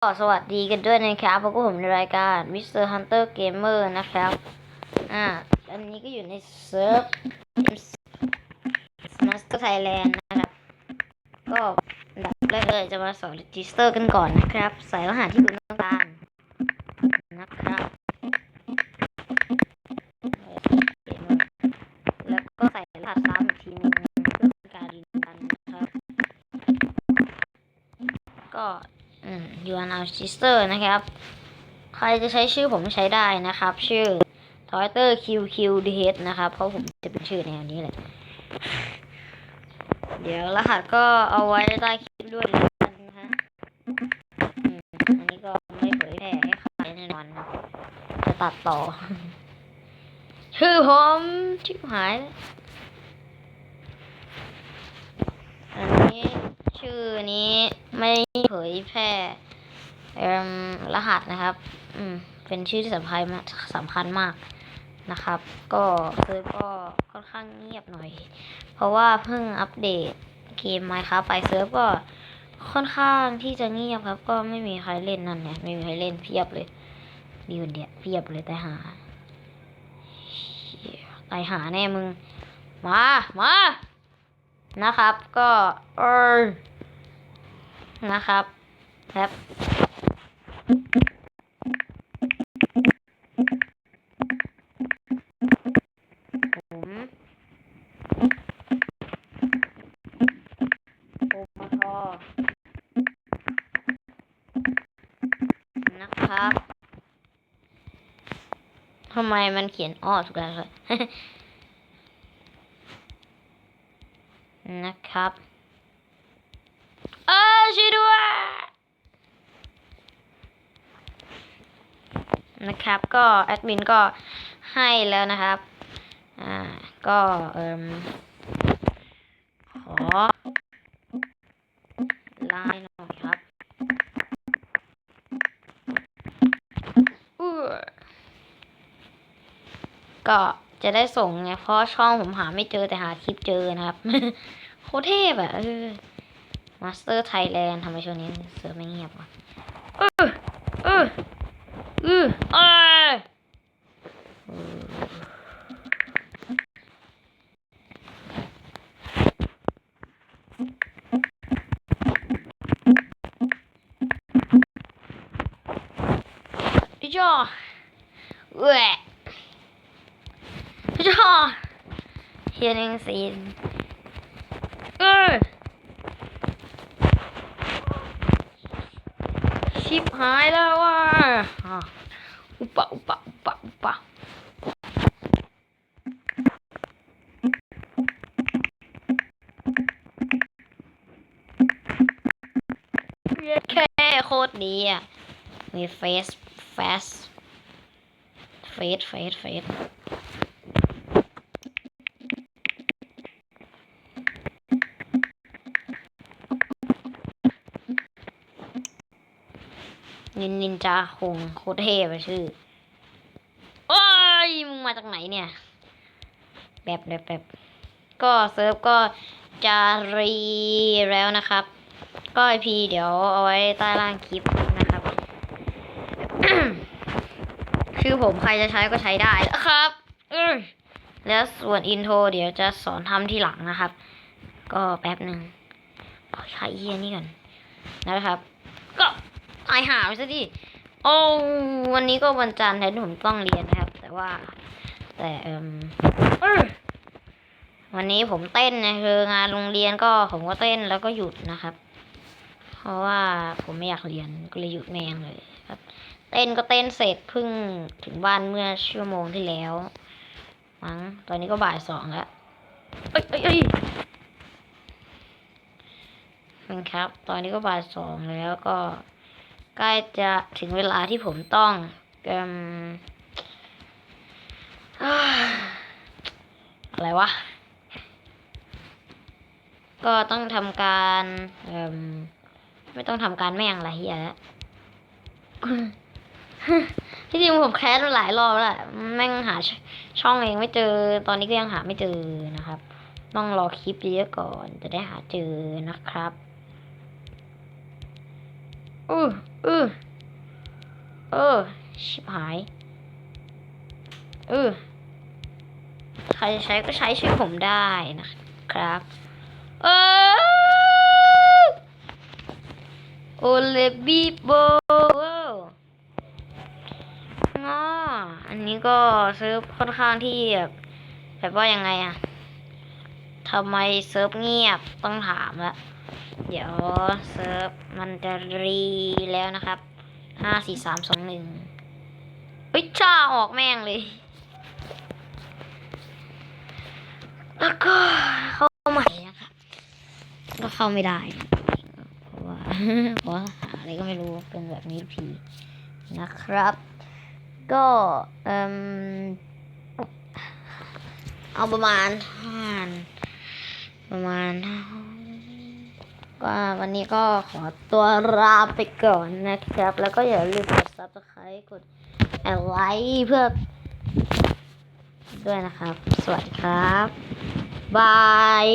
ก็สวัสดีกันด้วยนะครับพบกับผมในรายการ Mr. Hunter Gamer นะครับ อ่า อันนี้ก็อยู่ในเซิร์ฟ Master Thailand นะครับ ก็ดับแรกเลยจะมาสอน register กันก่อนนะครับ ใส่รหัสที่คุณต้องการ นะครับแล้วก็ใส่รหัสซ้ำอีกทีหนึงเพื่อเป็นการยืนยันนะครับ ก็ อืม u r l register นะครับ ใครจะใช้ชื่อผมใช้ได้นะครับ ชื่อ t o y t e r QQDH นะครับ เพราะผมจะเป็นชื่อแนวนี้แหละ เดี๋ยวรหัสก็เอาไว้ใต้คลิปด้วยกันนะฮะอันนี้ก็ไม่เผยแพร่ให้ใครแน่นอนจะตัดต่อ ชื่อผมชิบหาย อันนี้ชื่อนี้ไม่เผยแพร่ รหัสนะครับ อืม เป็นชื่อที่สำคัญมากสำคัญมากนะครับ ก็เซิร์ฟก็ค่อนข้างเงียบหน่อย เพราะว่าเพิ่งอัปเดตเกม Minecraft ไปเซิร์ฟก็ค่อนข้างที่จะเงียบครับ ก็ไม่มีใครเล่นนั่นเนี่ยไม่มีใครเล่นเพียบเลยมีคนเดียวเพียบเลยแต่หาเหี้ยตายหาแน่มึง มา มา นะครับ ก็เออนะครับครับผมโอปทนะ ครับทำไมมันเขียนอ้อถูกแล้วครับนะครับ เออช่วยด้วย นะครับ ก็แอดมินก็ให้แล้วนะครับ อ่า ก็เอ่มขอไลน์หน่อยครับอื้อ ก็จะได้ส่งไงเพราะช่องผมหาไม่เจอแต่หาคลิปเจอนะครับ โคเทพอะเออมาสเตอร์ไทยแลนด์ทำไมช่วงนี้เสือไม่เงียบวะเออเออเออเออพี่จอเว้ยพี่จอ เฮียนิงซีนเออชิบหายแล้วว่ะอุปะอุปะอุปะอุปะแค่โคตรดีอะมีเฟสเฟสเฟสเฟสเฟส นินนินจาคงโคตรเทพอะชื่อโอ้ยมึงมาจากไหนเนี่ย แบบแบบแบบก็เซิร์ฟก็จะรีแล้วนะครับ ก็ไอพีเดี๋ยวเอาไว้ใต้ล่างคลิปนะครับ ชื่อผมใครจะใช้ก็ใช้ได้นะครับแล้วส่วนอินโทรเดี๋ยวจะสอนทำที่หลังนะครับ ก็แป๊บหนึ่งขอใช้เฮียนี่ก่อนนะครับายหาไปซะดิ โอ้วันนี้ก็วันจันทร์แทนผมต้องเรียนนะครับ แต่ว่า แต่เอมเอ้ยวันนี้ผมเต้นนะคืองานโรงเรียนก็ผมก็เต้นแล้วก็หยุดนะครับ เพราะว่าผมไม่อยากเรียนก็เลยหยุดแม่งเลยครับ เต้นก็เต้นเสร็จเพิ่งถึงบ้านเมื่อชั่วโมงที่แล้วมั้งตอนนี้ก็บ่ายสองแล้วเอ้ยเอ้ยเอ้ยครับ ตอนนี้ก็บ่ายสองแล้วก็ ใกล้จะถึงเวลาที่ผมต้องเอิ่มอะไรวะ ก็ต้องทำการเอิ่มไม่ต้องทำการแม่งอะไรเฮียแล้วที่จริงผมแคสมาหลายรอบแล้วแม่งหาชช่องเองไม่เจอ ตอนนี้ก็ยังหาไม่เจอนะครับ ต้องรอคลิปเยอะก่อนจะได้หาเจอนะครับ อืออือเออ ชิบหาย เออ ใครจะใช้ก็ใช้ช่วยผมได้นะครับ เออโอเลบีโบง้ออันนี้ก็ซื้อค่อนข้างที่แบบแบบว่ายังไงอะ ทำไมเซิร์ฟเงียบต้องถามละเดี๋ยวเซิร์ฟมันจะรีแล้วนะครับห้าสี่สามสองหนึ่งเฮ้ยจ้าออกแม่งเลย แล้วก็เข้าใหม่นะครับก็เข้าไม่ได้เพราะว่าเพราะหาอะไรก็ไม่รู้เป็นแบบนี้ทุกทีนะครับ ก็เอ่มเอาประมาณห้า ประมาณก็วันนี้ก็ขอตัวลาไปก่อนนะครับ แล้วก็อย่าลืมกด subscribe กดไลค์เพื่อ ด้วยนะครับ สวัสดีครับ บาย